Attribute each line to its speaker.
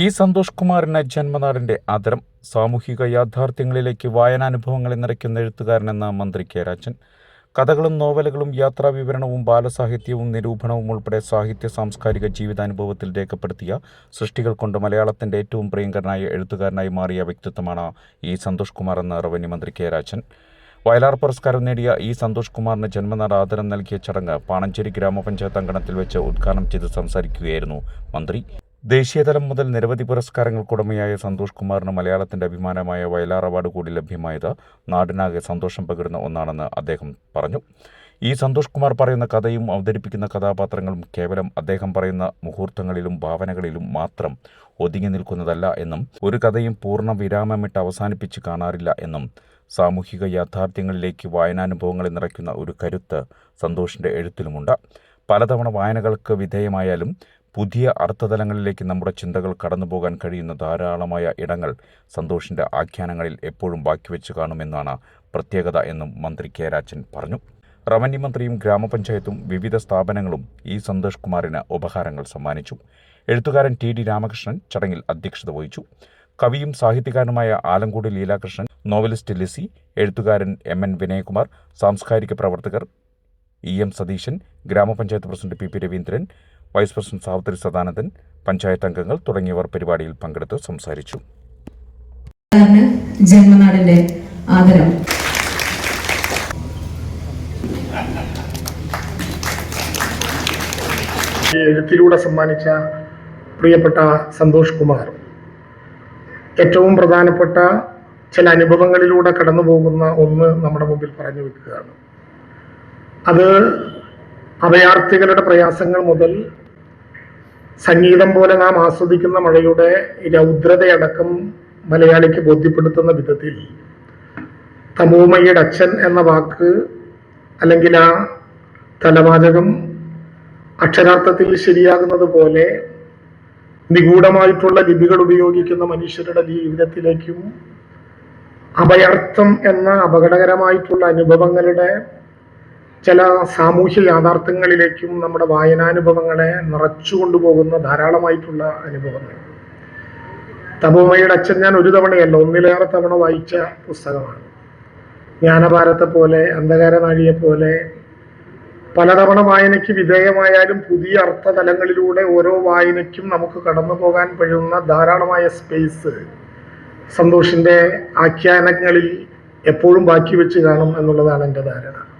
Speaker 1: E Santhosh കുമാറിന് ജന്മനാടിന്റെ ആദരം സാമൂഹിക യാഥാർത്ഥ്യങ്ങളിലേക്ക് വായനാനുഭവങ്ങളെ നിറയ്ക്കുന്ന എഴുത്തുകാരനെന്ന മന്ത്രി കെ രാജൻ. കഥകളും നോവലുകളും യാത്രാവിവരണവും ബാലസാഹിത്യവും നിരൂപണവും ഉൾപ്പെടെ സാഹിത്യ സാംസ്കാരിക ജീവിതാനുഭവത്തിൽ രേഖപ്പെടുത്തിയ സൃഷ്ടികൾ കൊണ്ട് മലയാളത്തിന്റെ ഏറ്റവും പ്രിയങ്കരനായ എഴുത്തുകാരനായി മാറിയ വ്യക്തിത്വമാണ് ഈ സന്തോഷ് കുമാർ എന്ന റവന്യൂ മന്ത്രി കെ രാജൻ. വയലാർ പുരസ്കാരം നേടിയ ഇ സന്തോഷ് കുമാറിന് ജന്മനാട് ആദരം നൽകിയ ചടങ്ങ് പാണഞ്ചേരി ഗ്രാമപഞ്ചായത്ത് അങ്കണത്തിൽ വെച്ച് ഉദ്ഘാടനം ചെയ്ത് സംസാരിക്കുകയായിരുന്നു മന്ത്രി. ദേശീയതലം മുതൽ നിരവധി പുരസ്കാരങ്ങൾക്കുടമയായ സന്തോഷ് കുമാറിന് മലയാളത്തിന്റെ അഭിമാനമായ വയലാർ അവാർഡ് കൂടി ലഭ്യമായത് നാടിനാകെ സന്തോഷം പകരുന്ന ഒന്നാണെന്ന് അദ്ദേഹം പറഞ്ഞു. ഈ സന്തോഷ് കുമാർ പറയുന്ന കഥയും അവതരിപ്പിക്കുന്ന കഥാപാത്രങ്ങളും കേവലം അദ്ദേഹം പറയുന്ന മുഹൂർത്തങ്ങളിലും ഭാവനകളിലും മാത്രം ഒതുങ്ങി നിൽക്കുന്നതല്ല എന്നും ഒരു കഥയും പൂർണ വിരാമമിട്ട് അവസാനിപ്പിച്ച് കാണാറില്ല എന്നും സാമൂഹിക യാഥാർത്ഥ്യങ്ങളിലേക്ക് വായനാനുഭവങ്ങളെ നിറയ്ക്കുന്ന ഒരു കരുത്ത് സന്തോഷിന്റെ എഴുത്തിലുമുണ്ട്. പലതവണ വായനകൾക്ക് വിധേയമായാലും പുതിയ അർത്ഥതലങ്ങളിലേക്ക് നമ്മുടെ ചിന്തകൾ കടന്നുപോകാൻ കഴിയുന്ന ധാരാളമായ ഇടങ്ങൾ സന്തോഷിന്റെ ആഖ്യാനങ്ങളിൽ എപ്പോഴും ബാക്കി ബാക്കിവെച്ച് കാണുമെന്നാണ് പ്രത്യേകത എന്നും മന്ത്രി കെ രാജൻ പറഞ്ഞു. റവന്യൂ മന്ത്രിയും ഗ്രാമപഞ്ചായത്തും വിവിധ സ്ഥാപനങ്ങളും ഈ സന്തോഷ് കുമാറിന് ഉപഹാരങ്ങൾ സമ്മാനിച്ചു. എഴുത്തുകാരൻ ടി ഡി രാമകൃഷ്ണൻ ചടങ്ങിൽ അധ്യക്ഷത വഹിച്ചു. കവിയും സാഹിത്യകാരനുമായ ആലങ്കോട് ലീലാകൃഷ്ണൻ നോവലിസ്റ്റ് ലിസി എഴുത്തുകാരൻ എം എൻ വിനയകുമാർ സാംസ്കാരിക പ്രവർത്തകർ ഇ എം സതീശൻ ഗ്രാമപഞ്ചായത്ത് president P P Raveendran vice president Savithri Sadanandan panchayat അംഗങ്ങൾ തുടങ്ങിയവർ പരിപാടിയിൽ പങ്കെടുത്ത് സംസാരിച്ചു.
Speaker 2: ജന്മനാടിന്റെ ആദരം.
Speaker 3: ഈ എഴുത്തിലൂടെ സമ്മാനിച്ച പ്രിയപ്പെട്ട സന്തോഷ് കുമാർ ഏറ്റവും പ്രധാനപ്പെട്ട ചില അനുഭവങ്ങളിലൂടെ കടന്നു പോകുന്ന ഒന്ന് നമ്മുടെ മുമ്പിൽ പറഞ്ഞു വെക്കുകയാണ്. അത് അഭയാർത്ഥികളുടെ പ്രയാസങ്ങൾ മുതൽ സംഗീതം പോലെ നാം ആസ്വദിക്കുന്ന മഴയുടെ രൗദ്രതയടക്കം മലയാളിക്ക് ബോധ്യപ്പെടുത്തുന്ന വിധത്തിൽ തമോമയുടെ അച്ഛൻ എന്ന വാക്ക് അല്ലെങ്കിൽ ആ തലവാചകം അക്ഷരാർത്ഥത്തിൽ ശരിയാകുന്നത് പോലെ നിഗൂഢമായിട്ടുള്ള ലിപികൾ ഉപയോഗിക്കുന്ന മനുഷ്യരുടെ ജീവിതത്തിലേക്കും അഭയാർത്ഥം എന്ന അപകടകരമായിട്ടുള്ള അനുഭവങ്ങളുടെ ചില സാമൂഹ്യ യാഥാർത്ഥ്യങ്ങളിലേക്കും നമ്മുടെ വായനാനുഭവങ്ങളെ നിറച്ചു കൊണ്ടുപോകുന്ന ധാരാളമായിട്ടുള്ള അനുഭവങ്ങൾ. തപോമയുടെ അച്ഛൻ ഞാൻ ഒരു തവണയല്ല ഒന്നിലേറെ തവണ വായിച്ച പുസ്തകമാണ്. ജ്ഞാനഭാരത്തെ പോലെ അന്ധകാരനാഴിയെ പോലെ പലതവണ വായനയ്ക്ക് വിധേയമായാലും പുതിയ അർത്ഥതലങ്ങളിലൂടെ ഓരോ വായനയ്ക്കും നമുക്ക് കടന്നു പോകാൻ കഴിയുന്ന ധാരാളമായ സ്പേസ് സന്തോഷിന്റെ ആഖ്യാനങ്ങളിൽ എപ്പോഴും ബാക്കി വെച്ച് കാണും എന്നുള്ളതാണ് എന്റെ ധാരണ.